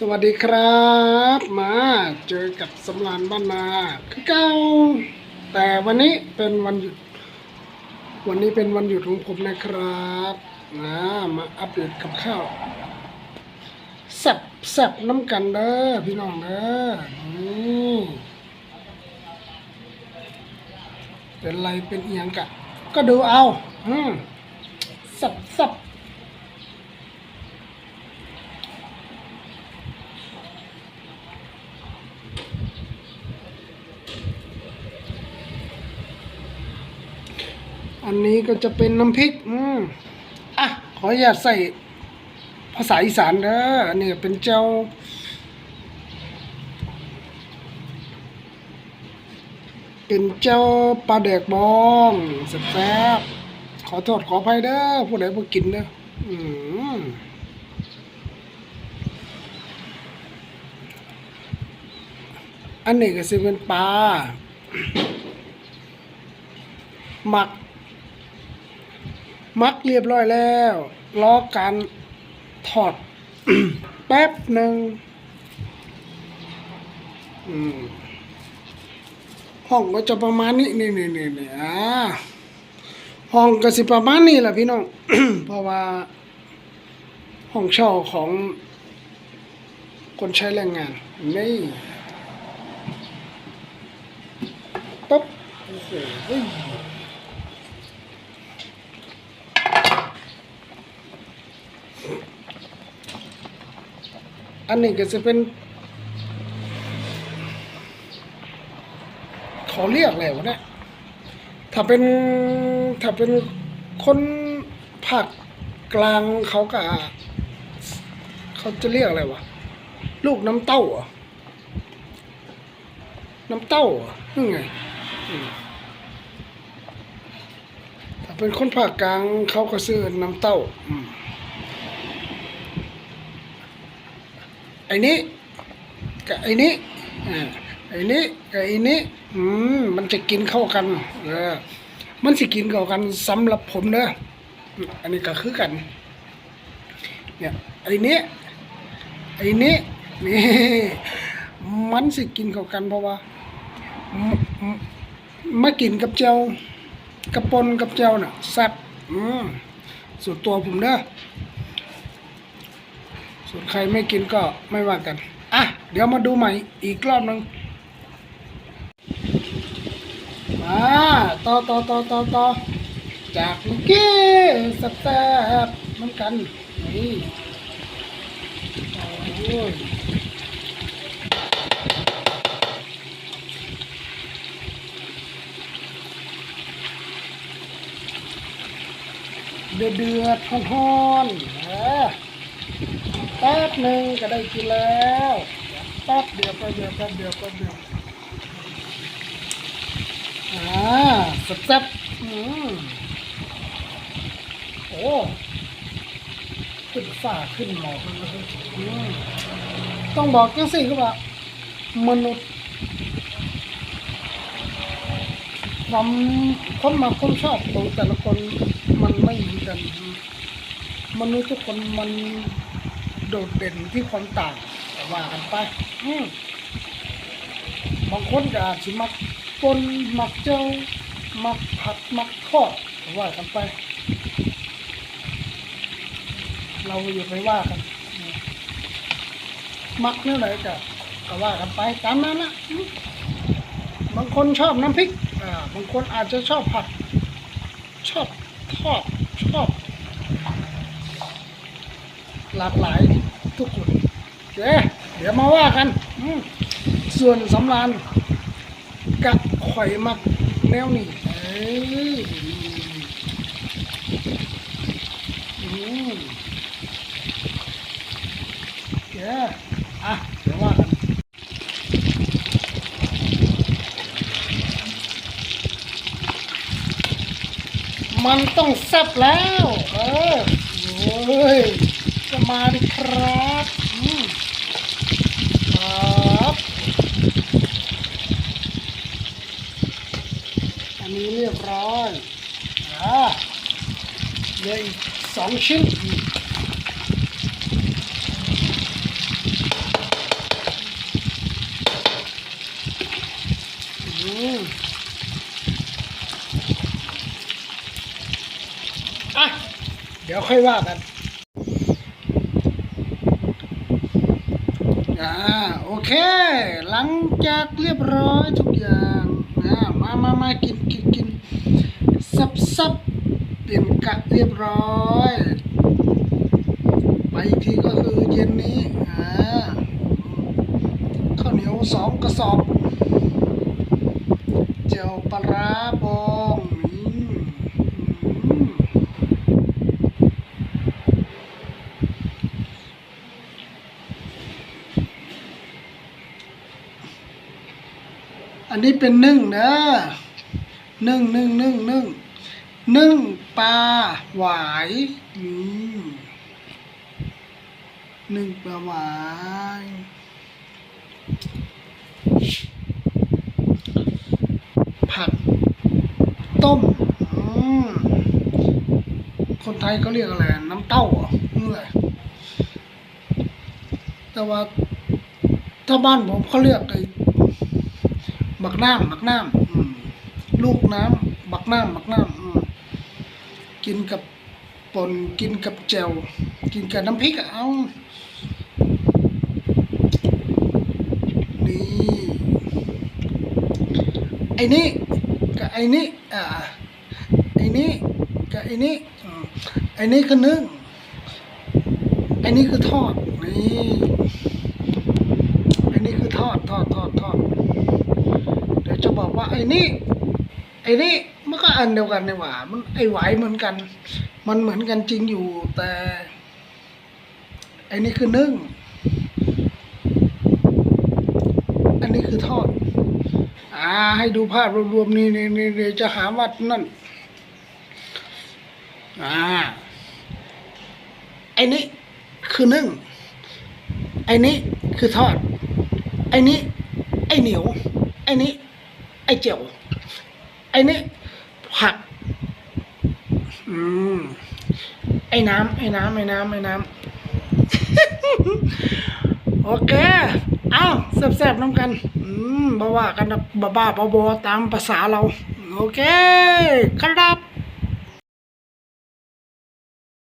สวัสดีครับ มาเจอกับสำรานบ้านนาคือเก้าแต่วันนี้เป็นวันหยุด วันนี้เป็นวันหยุดของผมนะครับนะมาอัปเดตกับข้าวแซบแซบน้ำกันเด้อพี่น้องเด้อนี่เป็นไรเป็นเอียงกะ ก็ดูเอาอืมแซบแซบ อันนี้ก็จะเป็นน้ำพริก อืมอะ ขออย่าใส่ภาษาอีสานเด้ออันนี้เป็นเจ้า เป็นเจ้าปลาแดกบองแซ่บขอโทษขออภัยเด้อผู้ใดบ่กินเด้ออืมอันนี้ก็สิเป็นปลาหมัก มักเรียบร้อยแล้วรอการถอด แป๊บหนึ่งห้องก็จะประมาณนี้นี่นี่นี่นี่อ่าห้องก็สิประมาณนี้แหละพี่น้อง เพราะว่า ห้องเช่าของคนใช้แรงงาน นี่ปั๊บโอ้โหเฮ้ย อันนี้ก็จะเป็นเขาเรียกอะไรวะเนี่ยถ้าเป็นถ้าเป็นคนภาคกลางเขาก็เขาจะเรียกอะไรวะลูกน้ำเต้าเหรอน้ำเต้าเหรอนี่ไงถ้าเป็นคนภาคกลางเขาก็ซื้อน้ำเต้าอืม ไอ้นี้กับไอ้นี้อ่าไอ้นี้กับไอ้นี้อืมมันจะกินเข้ากันเออมันสิกินเข้ากันสำหรับผมเด้ออันนี้ก็คือกัน เนี่ยไอ้นี้ไอ้นี้นี่มันสิกินเข้ากันเพราะว่ามมมากินกับเจ้ากระปนกับเจ้าน่ะแซ่บอืมส่วนตัวผมเด้อ ส่วนใครไม่กินก็ไม่ว่ากัน อะ เดี๋ยวมาดูใหม่อีกรอบหนึงมาต่อต่อต่อต่อต่อจากเมื่อกี้สแตบๆน้ำกัน นี่โอ้ยเดือดเดือดๆฮ้อนๆเออ ป๊บหนึ่งก็ได้กินแล้วแป๊บเดียวแป๊บเดียวแป๊บเดียวแป๊บเดียวอ่าแซ่บๆอืมโอ้ขึ้นฝ้าขึ้นหมอกเลยอืมต้องบอกจังสิครับว่ามนุษย์ความความมาความชอบของแต่ละคนมันไม่เหมือนกัน มนุษย์ทุกคนมัน โดดเด่นที่ความต่างแต่ว่ากันไปอืมบางคนก็อาจจะมักปนมักเจ้ามักผัดมักทอดว่ากันไป เราอย่าไปว่ากัน มักเนื้อไหนก็ก็ว่ากันไปตามนั้นนะบางคนชอบน้ำพริก อ่า บางคนอาจจะชอบผัด ชอบทอด ชอบ หลากหลายทุกคนโอเคเดี๋ยวมาว่ากันส่วนสำรานกับข่อยมักแนวนี้เอ้ยอือเคอะเดี๋ยวว่ากันมันต้องแซ่บแล้ว เออโอ้ย จะมาดิครับครับ อันนี้เรียบร้อยอ่าเลยสองชิ้นอะ เดี๋ยวค่อยว่ากัน อ่าโอเค หลังจากเรียบร้อยทุกอย่างอ่ามามามากินกินกินซับซับเปลี่ยนกะเรียบร้อย ไปอีกทีก็คือเย็นนี้อ่าข้าวเหนียวสองกระสอบ เจียวปลาร้าบองอืมอืม อันนี้เป็นนึ่งนะนึ่งนึ่งนึ่งนึ่งนึ่งปลาหวายนึ่งปลาหวายผัดต้มอืมคนไทยเขาเรียกอะไร น้ำเต้าเหรอนี่แหละแต่ว่าถ้าบ้านผมเขาเรียกไอ้ บักน้ำบักน้ำอืมลูกน้ำบักน้ำบักน้ำอืมกินกับป่นกินกับแจ่วกินกับน้ำพริกอะเอานี่ไอ้นี่กับไอ้นี่อ่าไอ้นี่กับไอ้นี่อืมไอ้นี่คือนึ่งไอ้นี่คือทอดนี่ไอ้นี่คือทอดทอดทอดทอด เดี๋ยวจะบอกว่า ไอ้นี่ไอ้นี่มันก็อันเดียวกันนี่หว่า มันไอ้ไหวเหมือนกัน มันเหมือนกันจริงอยู่แต่ ไอ้นี่คือนึ่ง อันนี้คือทอด อ่า ให้ดูภาพรวมๆนี่นี่นี่จะหาว่านั่น อ่า ไอ้นี่คือนึ่ง ไอ้นี่คือทอด ไอ้นี่ไอ้เหนียว ไอ้นี่ ไอ้เจียวไอ้นี่ผัก อืม ไอ้น้ำไอ้น้ำไอ้น้ำไอ้น้ำโอเคเอ้าแซ่บๆน้ำกัน อืมบ่ว่ากันบ้าๆบอๆตามภาษาเรา โอเค ครับ